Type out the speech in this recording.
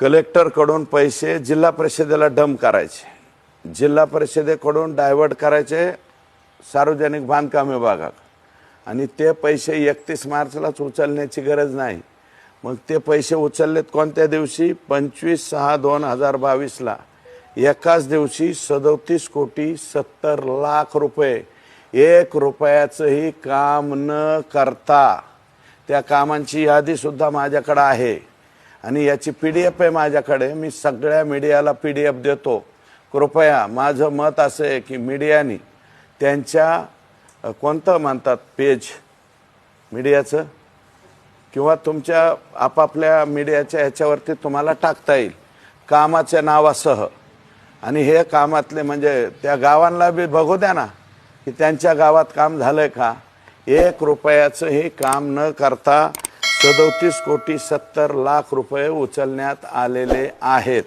कलेक्टरकडून पैसे जिल्हा परिषदेला डम करायचे. जिल्हा परिषदेकडून डायव्हर्ट करायचे सार्वजनिक बांधकाम विभागात आणि ते पैसे एकतीस मार्चलाच उचलण्याची गरज नाही. मग ते पैसे उचललेत कोणत्या दिवशी? पंचवीस सहा दोन हजार बावीसला. एकाच दिवशी सदोतीस कोटी सत्तर लाख रुपये. एक रुपयाचंही काम न करता. त्या कामांची यादीसुद्धा माझ्याकडं आहे. आणि याची पी डी एफ आहे माझ्याकडे. मी सगळ्या मीडियाला पी डी एफ देतो. कृपया माझं मत असं आहे की मीडियाने त्यांच्या कोणतं म्हणतात पेज मीडियाचं किंवा तुमच्या आपापल्या मीडियाच्या ह्याच्यावरती तुम्हाला टाकता येईल. कामाच्या नावासह. आणि हे कामातले म्हणजे त्या गावांना बी बघू द्या ना की त्यांच्या गावात काम झालं आहे का? एक रुपयाचंही काम न करता सदोतीस कोटी सत्तर लाख रुपये उचलण्यात आलेले आहेत.